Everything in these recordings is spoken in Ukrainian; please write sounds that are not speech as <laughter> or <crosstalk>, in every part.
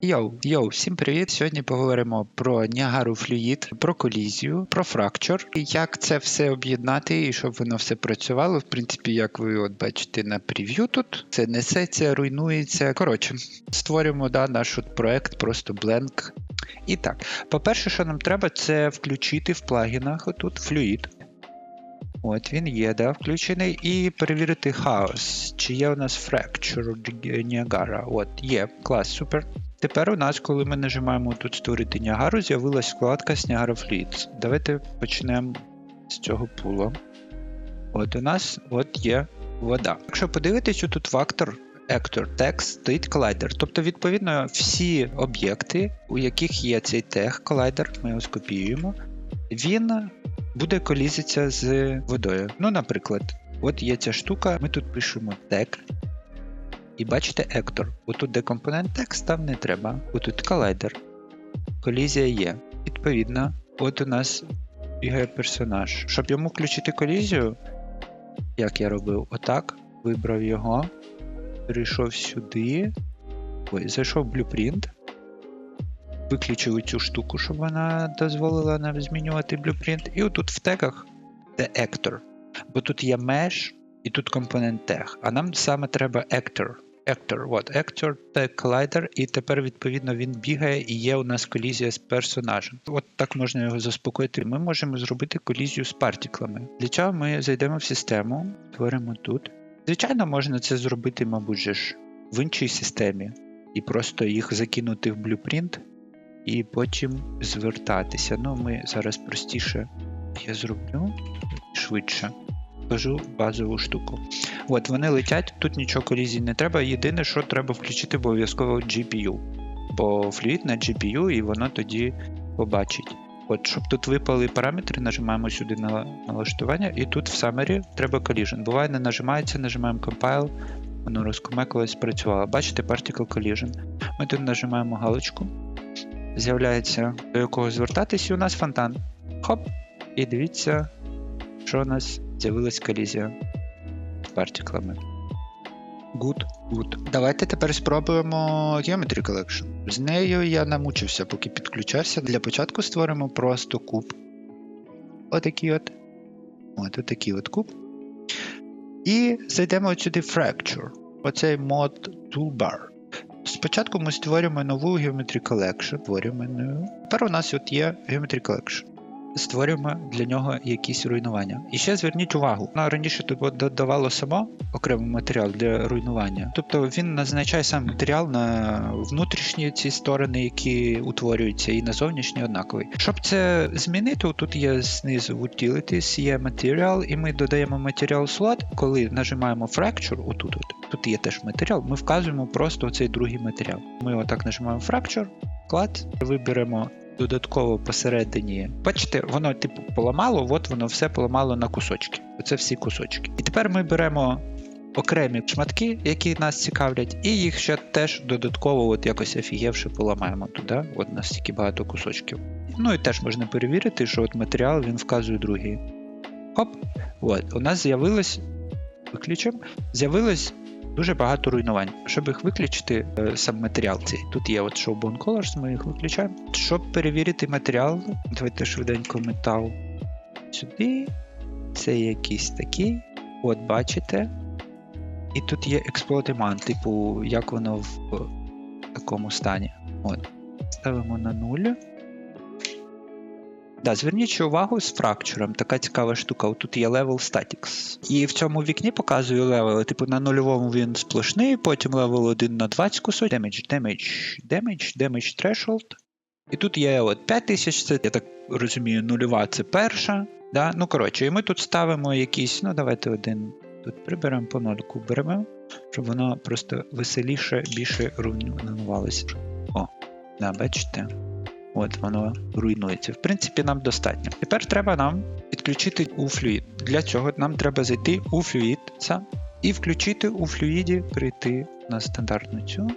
Йоу, йоу, всім привіт! Сьогодні поговоримо про Ніагару Fluid, про колізію, про фракчур, і як це все об'єднати і щоб воно все працювало. В принципі, як ви от бачите на прев'ю тут, це несеться, руйнується. Коротше, створюємо да, наш от проект, просто бленк. І так, по-перше, що нам треба, це включити в плагінах отут Fluid. От він є, да, включений, і перевірити хаос. Чи є у нас Fracture Niagara. От, є, клас, супер. Тепер у нас, коли ми нажимаємо тут створити Ніагару, з'явилась вкладка Niagara Fleets. Давайте почнемо з цього пула. От у нас от є вода. Якщо подивитись, тут фактор Actor Text стоїть колайдер. Тобто, відповідно, всі об'єкти, у яких є цей тег колайдер, ми його скопіюємо, він буде колізитися з водою. Ну, наприклад, от є ця штука, ми тут пишемо тег. І бачите ектор. Отут де компонент текст, там не треба. Отут колайдер. Колізія є. Відповідно, от у нас бігає персонаж. Щоб йому включити колізію, як я робив, отак, вибрав його, перейшов сюди. Ой, зайшов в Blueprint. Виключив цю штуку, щоб вона дозволила нам змінювати Blueprint. І отут в тегах де Actor. Бо тут є mesh і тут компонент тег. А нам саме треба Actor. Actor, от, Actor Tag Collider, і тепер, відповідно, він бігає і є у нас колізія з персонажем. От так можна його заспокоїти. Ми можемо зробити колізію з партіклами. Для чого ми зайдемо в систему, творимо тут. Звичайно, можна це зробити, мабуть, же ж в іншій системі, і просто їх закинути в Blueprint, і потім звертатися. Ну, ми зараз простіше я зроблю швидше. Кажу базову штуку. От вони летять, тут нічого колізії не треба. Єдине, що треба включити обов'язково GPU. Бо Fluid на GPU і воно тоді побачить. От, щоб тут випали параметри, нажимаємо сюди на налаштування, і тут в Summary треба Collision. Буває, не нажимається, нажимаємо Compile, воно розкомекалось, спрацювало. Бачите, Particle Collision. Ми тут нажимаємо галочку, з'являється до якого звертатись, і у нас фонтан. Хоп! І дивіться, що у нас з'явилась колізія партіклами. Good, good. Давайте тепер спробуємо Geometry Collection. З нею я намучився, поки підключався. Для початку створимо просто куб. Отакий от. От отакий от куб. І зайдемо сюди Fracture. Оцей мод Toolbar. Спочатку ми створюємо нову Geometry Collection. Тепер у нас от є Geometry Collection створюємо для нього якісь руйнування. І ще зверніть увагу, воно раніше тут додавало само окремий матеріал для руйнування. Тобто він назначає сам матеріал на внутрішні ці сторони, які утворюються, і на зовнішні однаковий. Щоб це змінити, тут є знизу Utilities, є матеріал, і ми додаємо матеріал слот, коли нажимаємо Fracture, отут, от, тут є теж матеріал, ми вказуємо просто цей другий матеріал. Ми отак нажимаємо Fracture, клад, виберемо додатково посередині. Бачите, воно типу поламало, от воно все поламало на кусочки. Оце всі кусочки. І тепер ми беремо окремі шматки, які нас цікавлять, і їх ще теж додатково от якось офігевши поламаємо туди. От настільки багато кусочків. Ну і теж можна перевірити, що от матеріал він вказує другий. Хоп! От, у нас з'явилось. Виключимо, з'явилось дуже багато руйнувань. Щоб їх виключити, е, сам матеріал цей. Тут є от Showbone Colors, ми їх виключаємо. Щоб перевірити матеріал, давайте швиденько метал сюди. Це якийсь такий. От бачите. І тут є експлодеман, типу, як воно в такому стані. От. Ставимо на 0. Да, Зверніть увагу з фракчуром, така цікава штука. Тут є level statics. І в цьому вікні показую левел. Типу на нульовому він сплошний, потім левел 1 на 20 кусок, damage, damage, damage, damage threshold. І тут є от 5000, це, я так розумію, нульова це перша. Да? Ну, коротше, і ми тут ставимо якісь, ну давайте один. Тут приберемо по нольку, беремо, щоб воно просто веселіше, більше руйнувалося. О, да, бачите? От воно руйнується. В принципі, нам достатньо. Тепер треба нам підключити у Fluid. Для цього нам треба зайти у сам і включити у Fluid, перейти на стандартну цю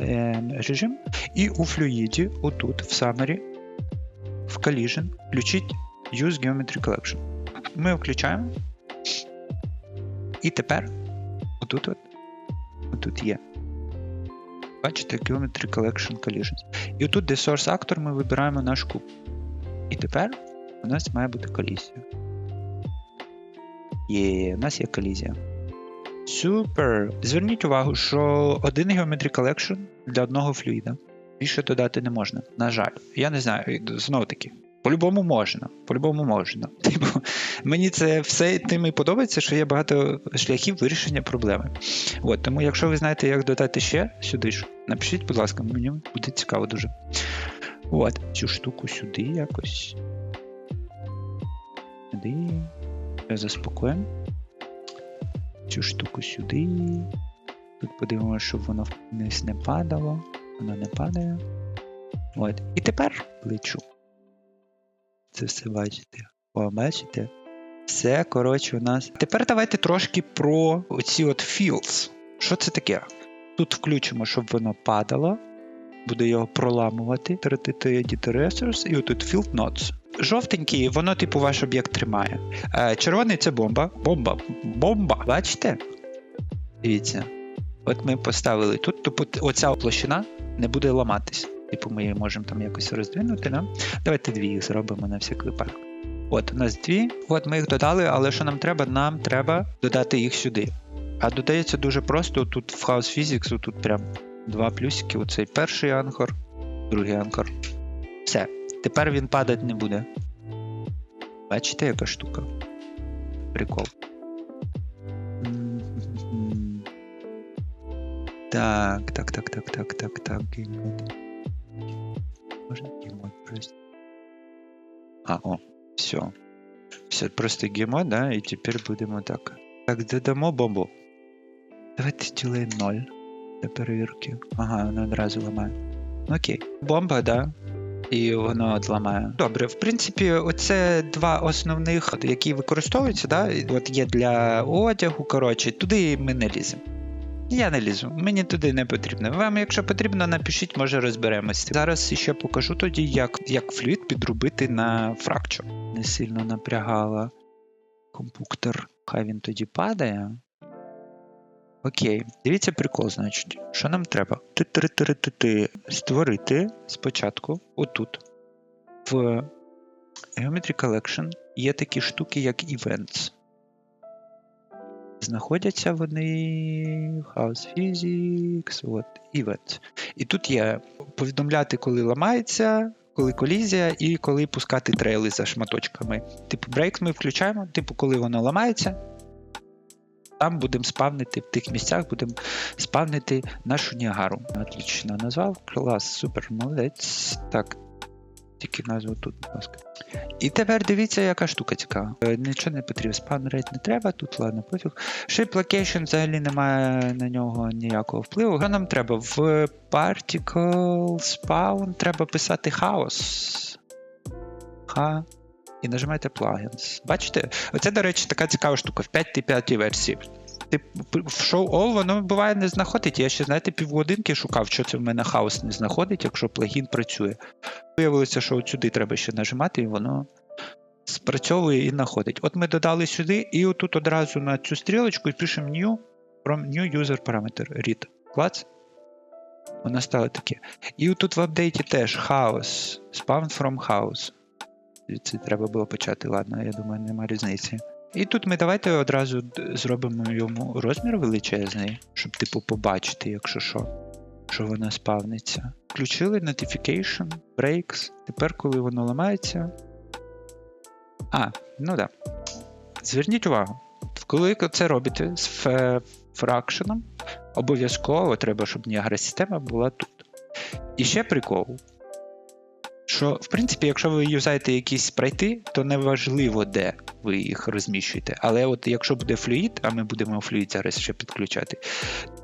е, режим. І у Fluid, отут, в Summary, в Collision, включіть Use Geometry Collection. Ми включаємо. І тепер отут, от, отут є. Бачите, Geometry Collection Collisions. І отут, де Source Actor, ми вибираємо наш куб. І тепер у нас має бути колізія. Є, у нас є колізія. Супер! Зверніть увагу, що один Geometry Collection для одного флюїда. Більше додати не можна. На жаль. Я не знаю, знову таки. По-любому можна. По-любому можна. <laughs> Типу, мені це все тим і подобається, що є багато шляхів вирішення проблеми. От, тому, якщо ви знаєте, як додати ще сюди напишіть, будь ласка, мені буде цікаво дуже. От, цю штуку сюди якось. Сюди. Заспокоїмо. Цю штуку сюди. Тут подивимося, щоб воно вниз не падало. Воно не падає. От. І тепер лечу. Це все бачите. О, бачите? Все, коротше, у нас. Тепер давайте трошки про оці от fields. Що це таке? Тут включимо, щоб воно падало. Буде його проламувати. Resource, і отут Field Nodes. Жовтенький, воно, типу, ваш об'єкт тримає. Е, червоний це бомба. Бомба. Бомба. Бачите? Дивіться. От ми поставили тут, тобто оця площина не буде ламатись. Типу, ми її можемо там якось роздвинути. Да? Давайте дві їх зробимо на всяк випадок. От, у нас дві. От ми їх додали, але що нам треба? Нам треба додати їх сюди. А додається дуже просто. Тут в House Physics, тут прям два плюсики. Оцей перший анкор, другий анкор. Все. Тепер він падати не буде. Бачите, яка штука? Прикол. Так, так, так, так, так, так, так. Можно геймод просто. А, о, все. Все, просто геймод, да, и теперь будем вот так. Так, додамо бомбу. Давайте сделаем 0 для перевірки. Ага, воно одразу ламає. Окей. Бомба, да. І воно одламає. Добре, в принципі, оце два основних, які використовуються, да? От є для одягу, коротше, туди ми не ліземо. Я не лізу, мені туди не потрібно. Вам, якщо потрібно, напишіть, може розберемось. Зараз ще покажу тоді, як як флюїд підробити на фракчур. Не сильно напрягала компуктор. Хай він тоді падає. Окей, дивіться прикол, значить, що нам треба? Ти-ти-ти-ти-ти. Створити спочатку отут. В Geometry Collection є такі штуки, як Events. Знаходяться вони House Physics, от, Events. І тут є повідомляти, коли ламається, коли колізія, і коли пускати трейли за шматочками. Типу, брейк ми включаємо, типу, коли воно ламається. Там будемо спавнити, в тих місцях будемо спавнити нашу Ніагару. Отлично назвав. Клас, супер, молодець. Так. Тільки назву тут, будь ласка. І тепер дивіться, яка штука цікава. Е, Нічого не потрібно, спавн рейт не треба, тут ладно, пофіг. Shape Location взагалі немає на нього ніякого впливу. Що нам треба? В Particle Spawn треба писати хаос. Ха. І нажимаєте Plugins. Бачите? Оце, до речі, така цікава штука в 5 версії. Типу, в Show All воно буває не знаходить. Я ще, знаєте, півгодинки шукав, що це в мене хаос не знаходить, якщо плагін працює. Виявилося, що от сюди треба ще нажимати, і воно спрацьовує і знаходить. От ми додали сюди, і отут одразу на цю стрілочку пишемо new from new user parameter read. Клац. Воно стало таке. І отут в апдейті теж хаос. Spawn from house. Це треба було почати, ладно, я думаю, нема різниці. І тут ми давайте одразу зробимо йому розмір величезний, щоб, типу, побачити, якщо що, що воно спавниться. Включили Notification, Breaks. Тепер, коли воно ламається. А, ну. Да. Зверніть увагу, коли це робите з фракшеном, обов'язково треба, щоб Niagara система була тут. І ще прикол що, в принципі, якщо ви юзаєте якісь спрайти, то не важливо, де ви їх розміщуєте. Але от якщо буде флюїд, а ми будемо флюїд зараз ще підключати,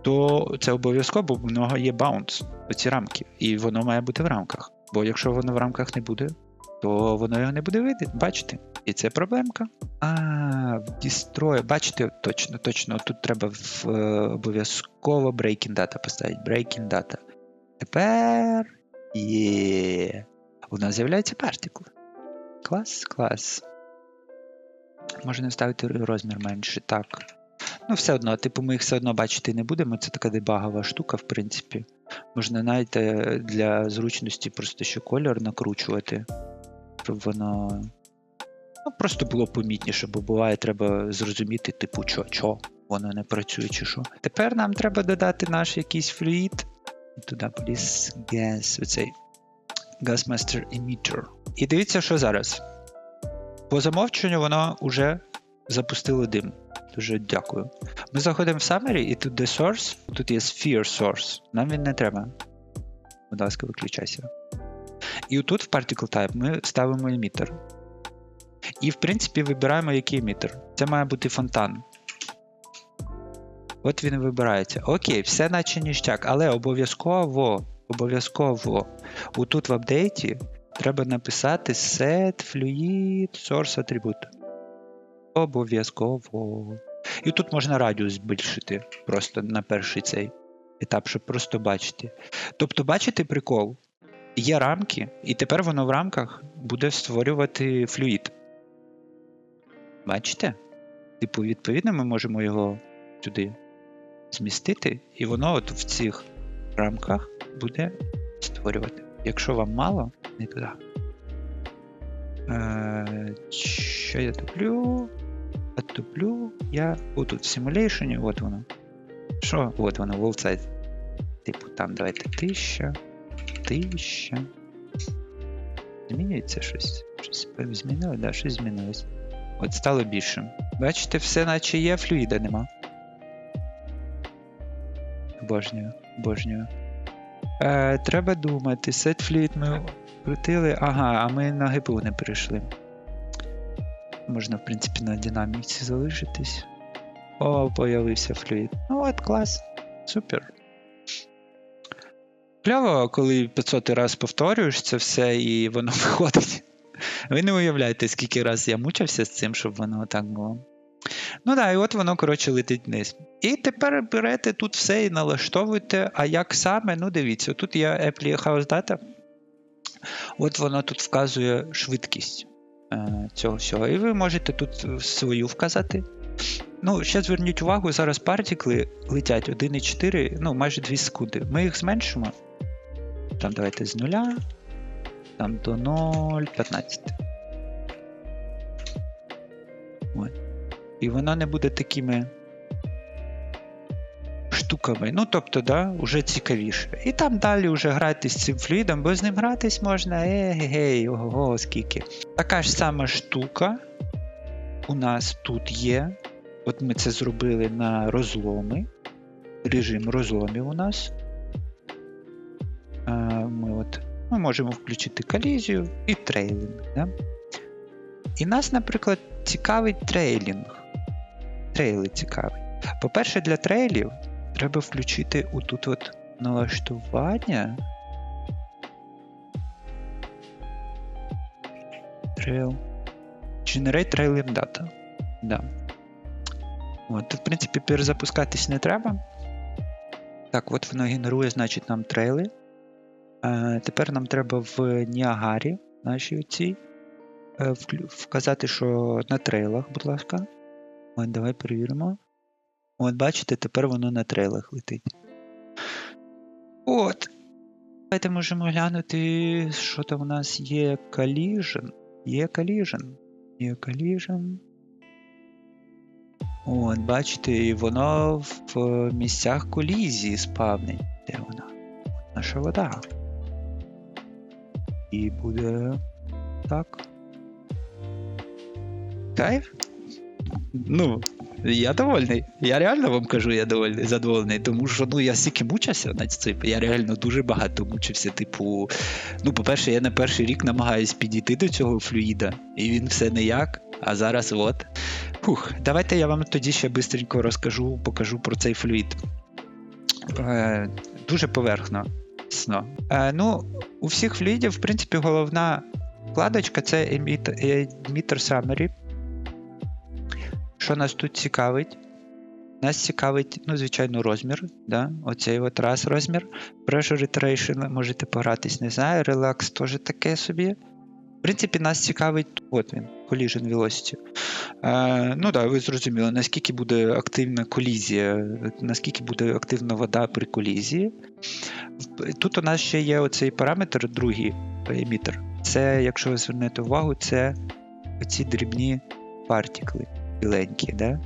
то це обов'язково, бо в нього є баунс, оці рамки, і воно має бути в рамках. Бо якщо воно в рамках не буде, то воно його не буде видно, бачите? І це проблемка. А, Destroy, бачите, точно, точно, тут треба в, е, обов'язково breaking data поставити. Breaking data. Тепер є у нас з'являється партикл. Клас, клас. Можна ставити розмір менше, так. Ну, все одно, типу, ми їх все одно бачити не будемо. Це така дебагова штука, в принципі. Можна навіть для зручності просто ще кольор накручувати, щоб воно ну, просто було помітніше, бо буває, треба зрозуміти, типу, що, що воно не працює чи що. Тепер нам треба додати наш якийсь флюїд. Туди поліз gas, оцей Gasmaster Emitter. І дивіться, що зараз. По замовченню воно вже запустило дим. Дуже дякую. Ми заходимо в Summary, і тут де Source, тут є Sphere Source. Нам він не треба. Будь ласка, виключайся. І отут в Particle Type ми ставимо емітер. І, в принципі, вибираємо, який емітер. Це має бути фонтан. От він вибирається. Окей, все наче ніштяк, але обов'язково, обов'язково, отут в апдейті треба написати set fluid source attribute. Обов'язково. І тут можна радіус збільшити просто на перший цей етап, щоб просто бачити. Тобто, бачите прикол? Є рамки, і тепер воно в рамках буде створювати флюїд. Бачите? Типу, відповідно, ми можемо його сюди змістити, і воно от в цих рамках буде створювати. Якщо вам мало, не туди. Е, що я туплю? А туплю я отут в симуляшені, от воно. Що? От воно, волцайт. Типу, там давайте тисяча, тисяча. Змінюється щось? Щось змінилось? Да, щось змінилось. От стало більшим. Бачите, все наче є, флюїда нема. Обожнюю, обожнюю. Е, треба думати, set fluid ми крутили. Ага, а ми на GPU не перейшли. Можна, в принципі, на динаміці залишитись. О, появився флюїд. Ну от клас. Супер. Кльово, коли 500 раз повторюєш це все і воно <laughs> виходить. Ви не уявляєте, скільки раз я мучився з цим, щоб воно так було. Ну так, і от воно, коротше, летить вниз. І тепер берете тут все і налаштовуєте. А як саме, ну дивіться, тут є Apple House Data. От воно тут вказує швидкість цього всього. І ви можете тут свою вказати. Ну, ще зверніть увагу, зараз партікли летять 1,4, ну, майже 2 секунди. Ми їх зменшимо. Там давайте з нуля. Там до 0,15. От. І воно не буде такими штуками. Ну, тобто, да, вже цікавіше. І там далі вже грати з цим флюїдом, бо з ним гратись можна егегей, ого, скільки. Така ж сама штука у нас тут є. От ми це зробили на розломи. Режим розломів у нас. Ми от ми можемо включити колізію і трейлінг. Да? І нас, наприклад, цікавить трейлінг. Трейли цікавить. По-перше, для трейлів треба включити отут от налаштування. Trail. Generate Trailing Data. Да. От, в принципі, перезапускатись не треба. Так, от воно генерує, значить, нам трейли. Е, Тепер нам треба в Ніагарі нашій оцій е, вказати, що на трейлах, будь ласка. От, давай перевіримо. От, бачите, тепер воно на трейлах летить. От. Давайте можемо глянути, що там у нас є Collision. Є Collision. Є Collision. От, бачите, і воно в місцях колізії спавнить. Де вона? Наша вода. І буде так. Кайф? Ну, я довольний. Я реально вам кажу, я довольний, задоволений, тому що ну, я стільки мучився над цим. Я реально дуже багато мучився. Типу, ну, по-перше, я на перший рік намагаюсь підійти до цього флюїда, і він все ніяк. А зараз от. Фух, давайте я вам тоді ще швидко розкажу, покажу про цей флюїд. Е, Дуже поверхно. Е, ну, У всіх флюїдів, в принципі, головна вкладочка це Emitter Summary. Що нас тут цікавить? Нас цікавить, ну, звичайно, розмір. Да? Оцей от раз розмір. Pressure Iteration можете погратись, не знаю. Relax теж таке собі. В принципі, нас цікавить, от він. Collision Velocity. Е, ну так, да, ви зрозуміли, наскільки буде активна колізія, наскільки буде активна вода при колізії. Тут у нас ще є оцей параметр, другий емітер. Це, якщо ви звернете увагу, це оці дрібні партікли біленькі, да?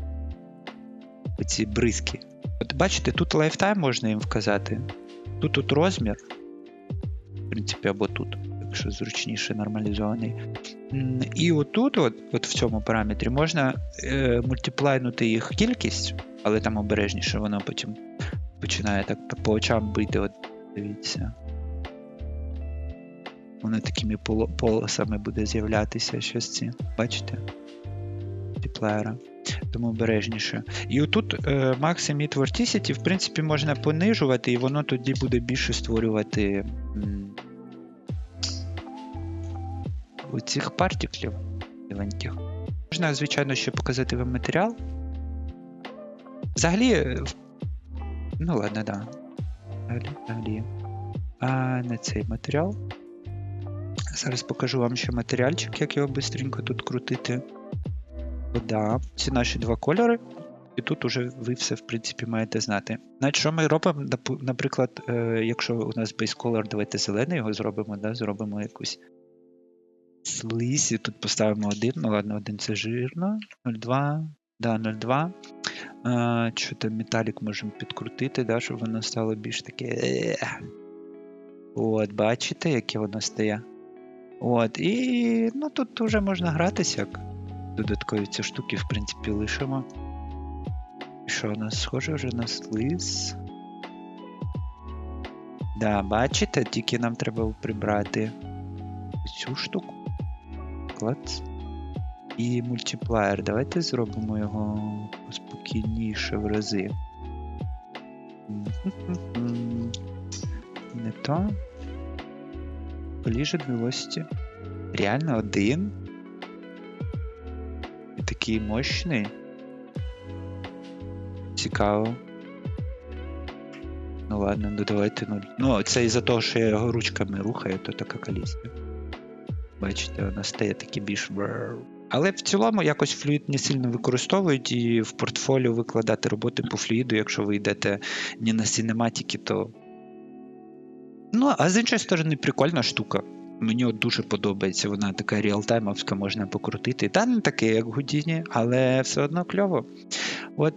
оці бризки. От бачите, тут лайфтайм можна їм вказати. Тут тут розмір, в принципі, або тут, якщо зручніше нормалізований. І отут, от, от в цьому параметрі, можна е, мультиплайнути їх кількість, але там обережніше воно потім починає так по очам бити. От Дивіться. Воно такими полосами буде з'являтися щось ці. Бачите? Мультиплеєра. Тому обережніше. І отут е, Max Emit Vorticity, в принципі, можна понижувати, і воно тоді буде більше створювати м, цих партіклів маленьких. Можна, звичайно, ще показати вам матеріал. Взагалі, е, ну ладно, да. Взагалі, взагалі. А не цей матеріал. Зараз покажу вам ще матеріальчик, як його швидко тут крутити. Вода. Ці наші два кольори. І тут уже ви все, в принципі, маєте знати. Значить, що ми робимо, наприклад, е, якщо у нас base color, давайте зелений його зробимо, да, зробимо якусь слизь, і тут поставимо один. Ну ладно, один це жирно. 0,2. Да, 0,2. Що там металік можемо підкрутити, да, щоб воно стало більш таке. От, бачите, яке воно стає. От, і ну, тут вже можна гратися. як Додаткові ці штуки, в принципі, лишимо. Що у нас схоже вже на слиз? Да, бачите, тільки нам треба прибрати цю штуку. Клац. І мультиплеєр. Давайте зробимо його спокійніше в рази. Не то. Collision Velocity. Реально один. Такий мощний. Цікаво. Ну ладно, ну давайте нуль. Ну, це із-за того, що я його ручками рухаю, то така колізія. Бачите, вона стає такі більш. Але в цілому якось флюїд не сильно використовують і в портфоліо викладати роботи по флюїду, якщо ви йдете не на синематіки, то Ну, а з іншої сторони, прикольна штука. Мені от дуже подобається, вона така реалтаймовська, можна покрутити. Та не таке, як Гудіні, але все одно кльово. От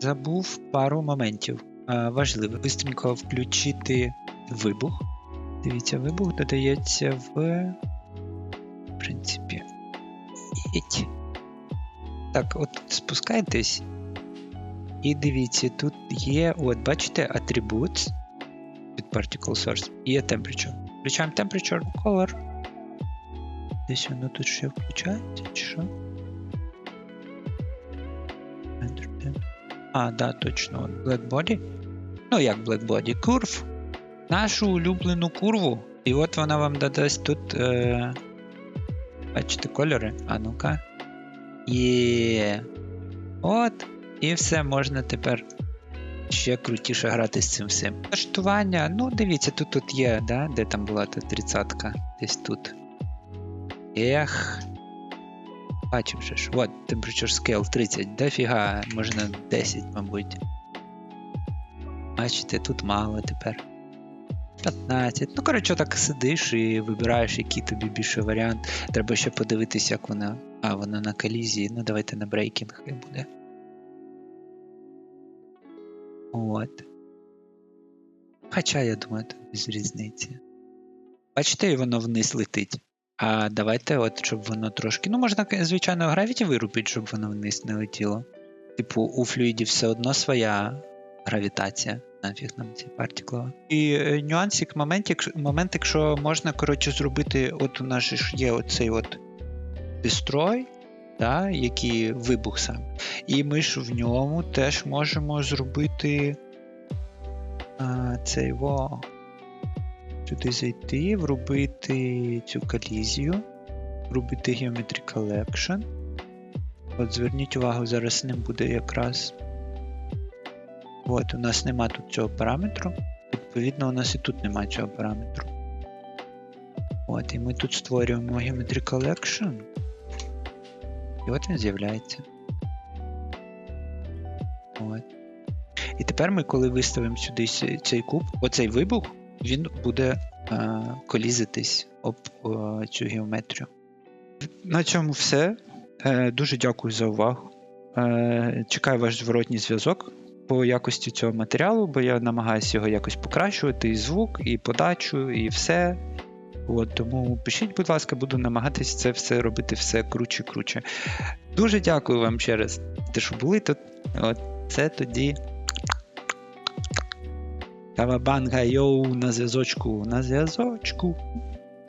забув пару моментів. Важливо бистренько включити вибух. Дивіться, вибух додається в. В принципі. Єть. Так, от спускайтесь. І дивіться, тут є, от, бачите, атрибут від Particle Source є Temperature. Включаємо Temperature Color. Десь воно тут ще включається, чи що? А, да, точно. Black Body. Ну, як Black Body? Curve. Нашу улюблену курву. І от вона вам додасть тут. Е... Бачите кольори? А ну-ка. Є. От. І все можна тепер ще крутіше грати з цим всім. Налаштування, ну дивіться, тут тут є, да? де там була та тридцятка, десь тут. Ех. Бачив вже ж. От, temperature scale 30, дофіга, можна 10, мабуть. Бачите, тут мало тепер. 15. Ну, коротше, так сидиш і вибираєш, який тобі більше варіант. Треба ще подивитися, як вона. А, вона на колізії. Ну, давайте на брейкінг буде. От. Хоча, я думаю, тут без різниці. Бачите, воно вниз летить. А давайте, от, щоб воно трошки. Ну, можна, звичайно, гравіті вирубити, щоб воно вниз не летіло. Типу, у флюїді все одно своя гравітація. Нафіг нам ці партіклова. І е, нюансик, момент, момент, якщо можна, коротше, зробити, от у нас ж є оцей от дестрой, да, який вибух сам. І ми ж в ньому теж можемо зробити а, цей во. Сюди зайти, вробити цю колізію, вробити Geometry Collection. От зверніть увагу, зараз ним буде якраз. От, у нас нема тут цього параметру. Відповідно, у нас і тут нема цього параметру. От, і ми тут створюємо Geometry Collection. І от він з'являється. От. І тепер ми, коли виставимо сюди цей куб, оцей вибух, він буде е, колізитись об е, цю геометрію. На цьому все. Е, дуже дякую за увагу. Е, чекаю ваш зворотній зв'язок по якості цього матеріалу, бо я намагаюся його якось покращувати, і звук, і подачу, і все. От, тому пишіть, будь ласка, буду намагатись це все робити все круче круче. Дуже дякую вам ще раз, те, що були тут. От це тоді. Кавабанга йоу на зв'язочку, на зв'язочку.